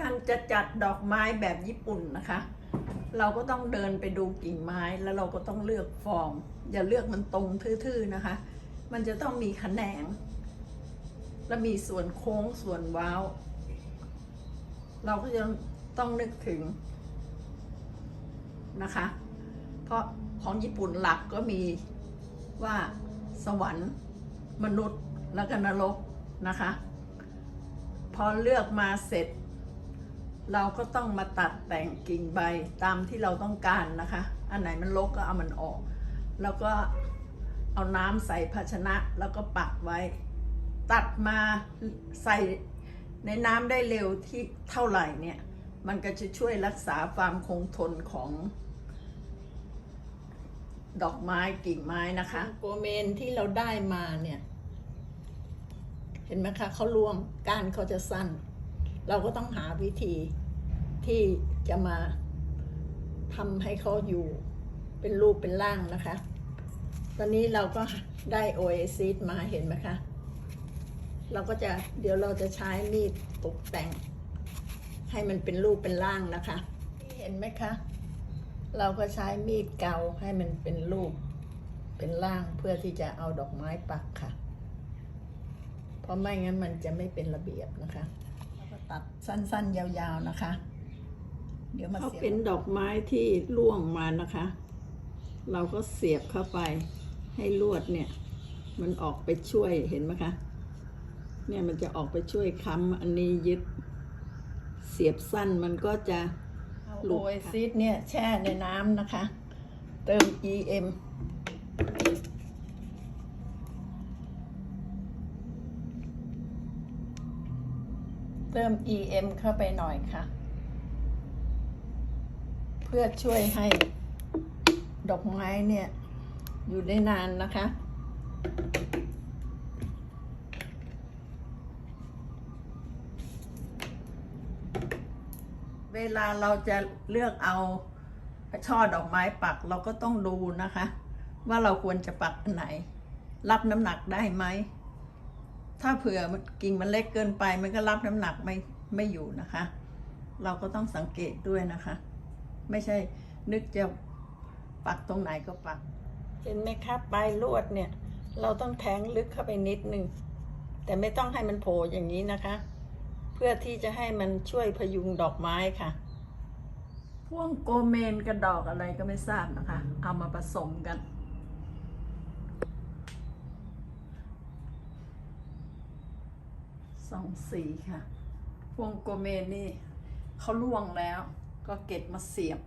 การจะจัดดอกไม้แบบญี่ปุ่นนะคะ เราก็ต้องเดินไปดูกิ่งไม้แล้วเราก็ต้องเลือกฟอร์ม อย่าเลือกมันตรงทื่อๆนะคะ มันจะต้องมีแขนง และมีส่วนโค้งส่วนว้าว เราก็จะต้องนึกถึงนะคะ เพราะของญี่ปุ่นหลักก็มีว่าสวรรค์มนุษย์แล้วก็นรกนะคะ พอเลือกมาเสร็จ เราก็ต้องมาตัดแต่งกิ่งใบตามที่เราต้องการนะคะ อันไหนมันรกก็เอามันออก แล้วก็เอาน้ำใส่ภาชนะแล้วก็ปักไว้ ตัดมาใส่ในน้ำได้เร็วที่เท่าไหร่เนี่ย มันก็จะช่วยรักษาความคงทนของดอกไม้กิ่งไม้นะคะโกเมนที่เราได้มาเนี่ย เห็นไหมคะเขาลวงก้านเขาจะสั้น เราก็ต้องหาวิธีที่จะมาทำให้เขาอยู่เป็นรูปเป็นร่างนะคะ ตอนนี้เราก็ได้โอเอซิสมาเห็นไหมคะ เราก็จะเดี๋ยวเราจะใช้มีดตกแต่ง ให้มันเป็นรูปเป็นร่างนะคะ เห็นไหมคะ เราก็ใช้มีดเกาให้มันเป็นรูปเป็นร่างเพื่อที่จะเอาดอกไม้ปักค่ะ เพราะไม่งั้นมันจะไม่เป็นระเบียบนะคะ ตัดสั้นๆ ยาวๆนะคะ เดี๋ยวมาเสียบเขาเป็นดอกไม้ที่ร่วงมานะคะ เราก็เสียบเข้าไปให้ลวดเนี่ย มันออกไปช่วยเห็นไหมคะ เนี่ยมันจะออกไปช่วยค้ำอันนี้ยึด เสียบสั้นมันก็จะโอเอซิสเนี่ยแช่ในน้ำนะคะ เติม EM เติม EM เข้าไปหน่อยค่ะ เพื่อช่วยให้ดอกไม้เนี่ย อยู่ได้นานนะคะ เวลาเราจะเลือกเอาช่อดอกไม้ปักเราก็ต้องดูนะคะ ว่าเราควรจะปักอันไหน รับน้ำหนักได้ไหม ถ้าเผื่อมันกิ่งมันเล็กเกินไป มันก็รับน้ำหนักไม่ไม่อยู่นะคะ เราก็ต้องสังเกตด้วยนะคะ ไม่ใช่นึกจะปักตรงไหนก็ปัก เห็นไหมครับปลายลวดเนี่ย เราต้องแทงลึกเข้าไปนิดนึง แต่ไม่ต้องให้มันโผล่อย่างนี้นะคะ เพื่อที่จะให้มันช่วยพยุงดอกไม้ค่ะพ่วงโกเมนกระดอกอะไรก็ไม่ทราบนะคะ เอามาผสมกัน สองสีค่ะพวงโกเมนนี่เขาล่วงแล้ว ก็เก็บมาเสียบ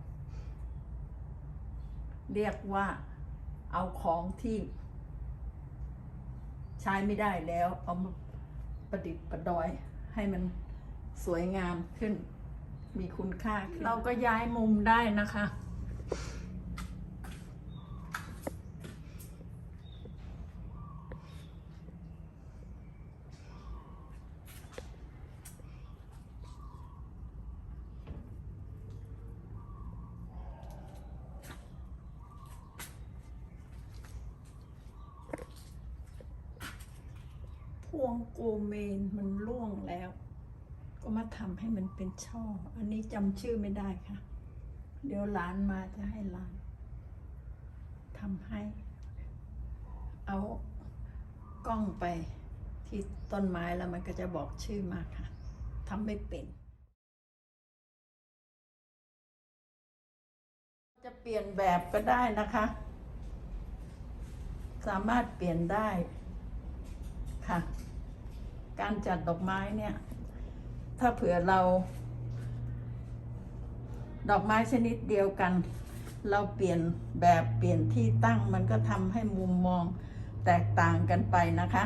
เรียกว่าเอาของที่ ใช้ไม่ได้แล้ว เอามาประดิษฐ์ประดอยให้มันสวยงามขึ้น มีคุณค่าขึ้น เราก็ย้ายมุมได้นะคะ วงโกเมนมันร่วงแล้ว ก็มาทำให้มันเป็นช่อ อันนี้จำชื่อไม่ได้ค่ะ เดี๋ยวหลานมาจะให้หลานทำให้ เอากล้องไปที่ต้นไม้แล้วมันก็จะบอกชื่อมาค่ะทำไม่เป็น จะเปลี่ยนแบบก็ได้นะคะ สามารถเปลี่ยนได้ ค่ะ การจัดดอกไม้เนี่ย ถ้าเผื่อเรา ดอกไม้ชนิดเดียวกัน เราเปลี่ยนแบบเปลี่ยนที่ตั้งมันก็ทำให้มุมมองแตกต่างกันไปนะคะ